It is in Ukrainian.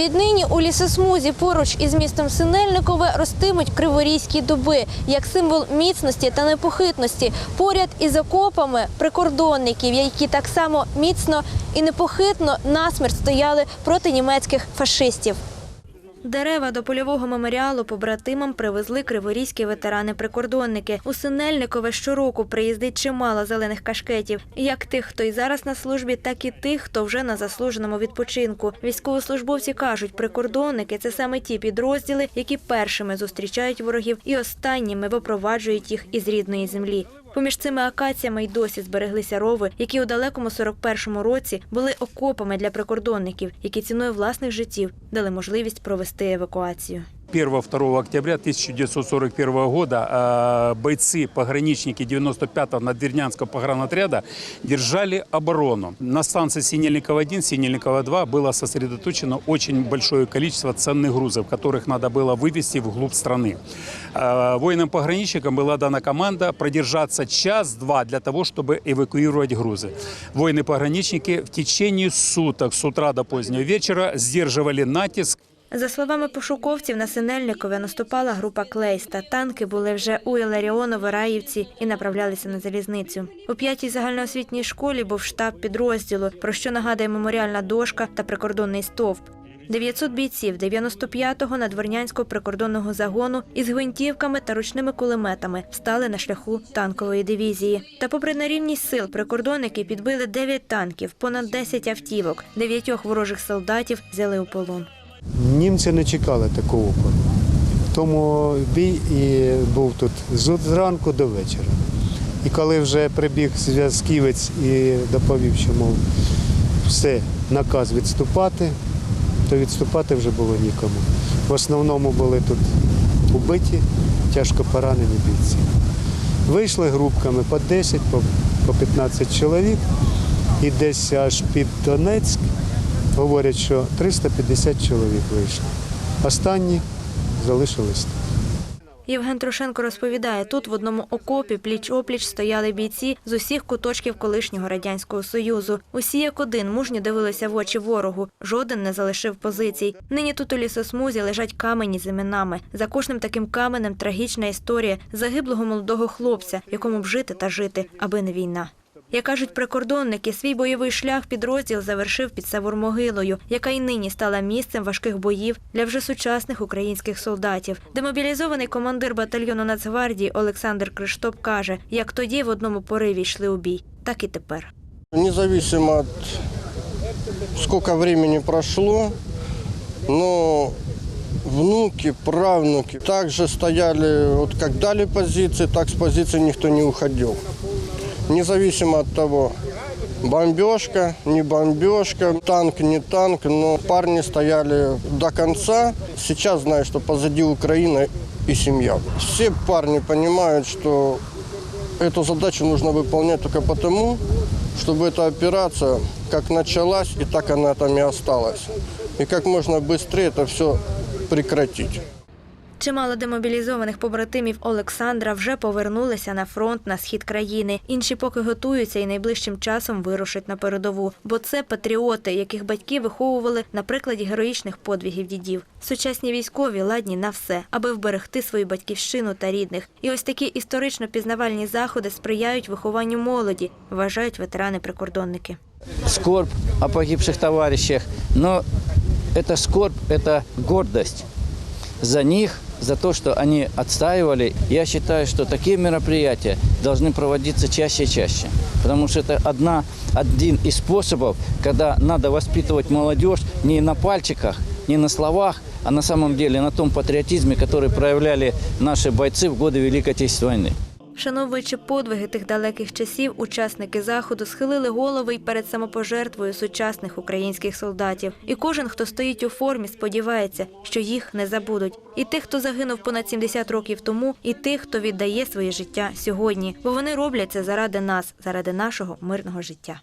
Віднині у лісосмузі поруч із містом Синельникове ростимуть криворізькі дуби як символ міцності та непохитності. Поряд із окопами прикордонників, які так само міцно і непохитно насмерть стояли проти німецьких фашистів. Дерева до польового меморіалу побратимам привезли криворізькі ветерани-прикордонники. У Синельникове щороку приїздить чимало зелених кашкетів, як тих, хто і зараз на службі, так і тих, хто вже на заслуженому відпочинку. Військовослужбовці кажуть, прикордонники це саме ті підрозділи, які першими зустрічають ворогів і останніми випроваджують їх із рідної землі. Поміж цими акаціями й досі збереглися рови, які у далекому 41-му році були окопами для прикордонників, які ціною власних життів дали можливість провести евакуацію. 1-2 октября 1941 года э, бойцы, пограничники 95-го Надвірнянского погранотряда держали оборону. На станции Синельникова-1, Синельникова-2 было сосредоточено очень большое количество ценных грузов, которых надо было вывести вглубь страны. Э, Воинам-пограничникам была дана команда продержаться час-два для того, чтобы эвакуировать грузы. Воины-пограничники в течение суток с утра до позднего вечера сдерживали натиск За словами пошуковців, на Синельникове наступала група Клейста. Танки були вже у Іларіоново, Раївці і направлялися на залізницю. У п'ятій загальноосвітній школі був штаб підрозділу, про що нагадує меморіальна дошка та прикордонний стовп. 900 бійців 95-го надворнянського прикордонного загону із гвинтівками та ручними кулеметами стали на шляху танкової дивізії. Та, попри нерівність сил, прикордонники підбили 9 танків, понад 10 автівок, дев'ятьох ворожих солдатів взяли у полон. Німці не чекали такого опору. Тому бій і був тут з зранку до вечора. І коли вже прибіг зв'язківець і доповів, що мов все, наказ відступати, то відступати вже було нікому. В основному були тут убиті, тяжко поранені бійці. Вийшли групками по 10, по, по 15 чоловік, і десь аж під Донецьк говорять, що 350 чоловік вийшло. Останні залишились. Євген Трошенко розповідає, тут в одному окопі пліч-опліч стояли бійці з усіх куточків колишнього радянського союзу. Усі як один мужньо дивилися в очі ворогу. Жоден не залишив позицій. Нині тут у лісосмузі лежать камені з іменами. За кожним таким каменем трагічна історія загиблого молодого хлопця, якому б жити та жити, аби не війна. Як кажуть прикордонники, свій бойовий шлях підрозділ завершив під Савурмогилою, яка й нині стала місцем важких боїв для вже сучасних українських солдатів. Демобілізований командир батальйону Нацгвардії Олександр Криштоп каже, як тоді в одному пориві йшли у бій, так і тепер. Независимо от сколько времени прошло, но внуки, правнуки также стояли, вот как дали позиции, так с позиции никто не уходил Независимо от того, бомбежка, не бомбежка, танк, не танк, но парни стояли до конца. Сейчас знаю, что позади Украина и семья. Все парни понимают, что Эту задачу нужно выполнять только потому, чтобы эта операция как началась, и так она там и осталась. И как можно быстрее это все прекратить. Чимало демобілізованих побратимів Олександра вже повернулися на фронт на схід країни. Інші поки готуються і найближчим часом вирушать на передову. Бо це патріоти, яких батьки виховували на прикладі героїчних подвігів дідів. Сучасні військові ладні на все, аби вберегти свою батьківщину та рідних. І ось такі історично пізнавальні заходи сприяють вихованню молоді, вважають ветерани-прикордонники. скорбь о погибших товарищах, но это скорбь, это гордость за них, за то, что они отстаивали. Я считаю, что такие мероприятия должны проводиться чаще и чаще, потому что это одна, один из способов, когда надо воспитывать молодежь не на пальчиках, не на словах, а на самом деле на том патриотизме, который проявляли наши бойцы в годы Великой Отечественной войны. Вшановуючи подвиги тих далеких часів, учасники заходу схилили голови й перед самопожертвою сучасних українських солдатів. І кожен, хто стоїть у формі, сподівається, що їх не забудуть. І тих, хто загинув понад 70 років тому, і тих, хто віддає своє життя сьогодні, бо вони роблять це заради нас, заради нашого мирного життя.